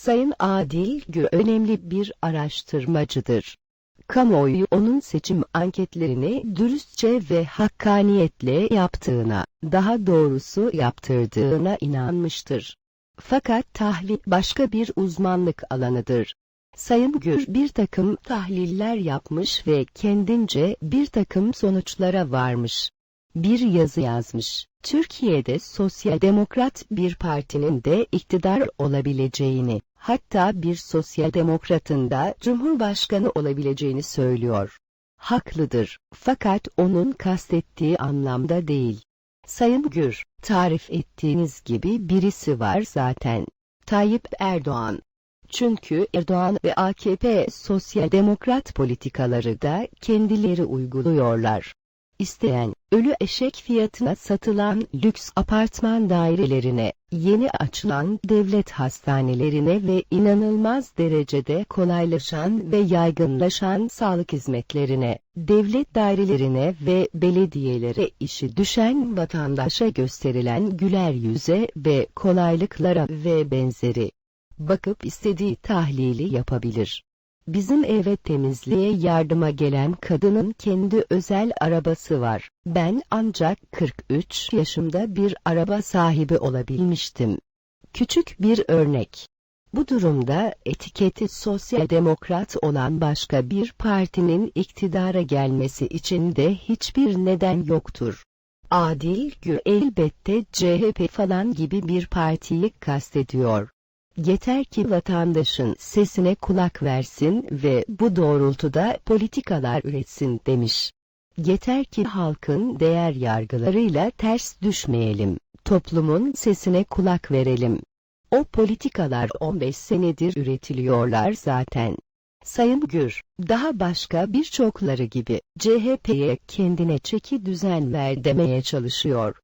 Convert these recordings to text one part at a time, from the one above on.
Sayın Adil Gü önemli bir araştırmacıdır. Kamuoyu onun seçim anketlerini dürüstçe ve hakkaniyetle yaptığına, daha doğrusu yaptırdığına inanmıştır. Fakat tahlil başka bir uzmanlık alanıdır. Sayın Gür bir takım tahliller yapmış ve kendince bir takım sonuçlara varmış. Bir yazı yazmış. Türkiye'de sosyal demokrat bir partinin de iktidar olabileceğini, hatta bir sosyal demokratın da cumhurbaşkanı olabileceğini söylüyor. Haklıdır, fakat onun kastettiği anlamda değil. Sayın Gür, tarif ettiğiniz gibi birisi var zaten. Tayyip Erdoğan. Çünkü Erdoğan ve AKP sosyal demokrat politikaları da kendileri uyguluyorlar. İsteyen, ölü eşek fiyatına satılan lüks apartman dairelerine, yeni açılan devlet hastanelerine ve inanılmaz derecede kolaylaşan ve yaygınlaşan sağlık hizmetlerine, devlet dairelerine ve belediyelere işi düşen vatandaşa gösterilen güler yüze ve kolaylıklara ve benzeri. Bakıp istediği tahlili yapabilir. Bizim eve temizliğe yardıma gelen kadının kendi özel arabası var. Ben ancak 43 yaşımda bir araba sahibi olabilmiştim. Küçük bir örnek. Bu durumda etiketi sosyal demokrat olan başka bir partinin iktidara gelmesi için de hiçbir neden yoktur. Adil Gür elbette CHP falan gibi bir partiyi kastediyor. Yeter ki vatandaşın sesine kulak versin ve bu doğrultuda politikalar üretsin demiş. Yeter ki halkın değer yargılarıyla ters düşmeyelim, toplumun sesine kulak verelim. O politikalar 15 senedir üretiliyorlar zaten. Sayın Gür, daha başka birçokları gibi CHP'ye kendine çeki düzen ver demeye çalışıyor.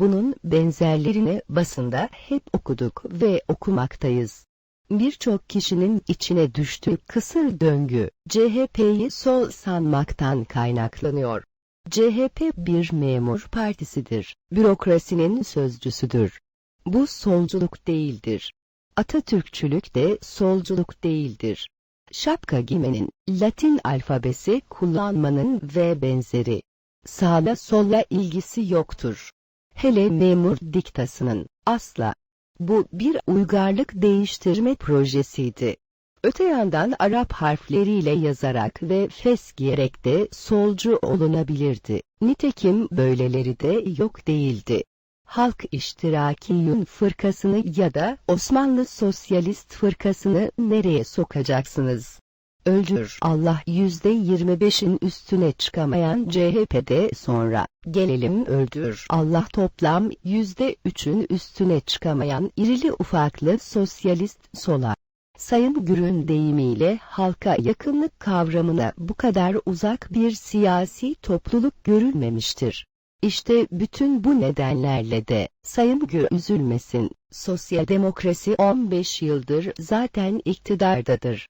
Bunun benzerlerini basında hep okuduk ve okumaktayız. Birçok kişinin içine düştüğü kısır döngü, CHP'yi sol sanmaktan kaynaklanıyor. CHP bir memur partisidir, bürokrasinin sözcüsüdür. Bu solculuk değildir. Atatürkçülük de solculuk değildir. Şapka giymenin, Latin alfabesi kullanmanın ve benzeri. Sağla solla ilgisi yoktur. Hele memur diktasının, asla. Bu bir uygarlık değiştirme projesiydi. Öte yandan Arap harfleriyle yazarak ve fes giyerek de solcu olunabilirdi. Nitekim böyleleri de yok değildi. Halk İştirakiyun fırkasını ya da Osmanlı Sosyalist fırkasını nereye sokacaksınız? Öldür Allah %25'in üstüne çıkamayan CHP'de sonra, gelelim öldür Allah toplam %3'ün üstüne çıkamayan irili ufaklı sosyalist sola. Sayın Gür'ün deyimiyle halka yakınlık kavramına bu kadar uzak bir siyasi topluluk görülmemiştir. İşte bütün bu nedenlerle de Sayın Gür üzülmesin, sosyal demokrasi 15 yıldır zaten iktidardadır.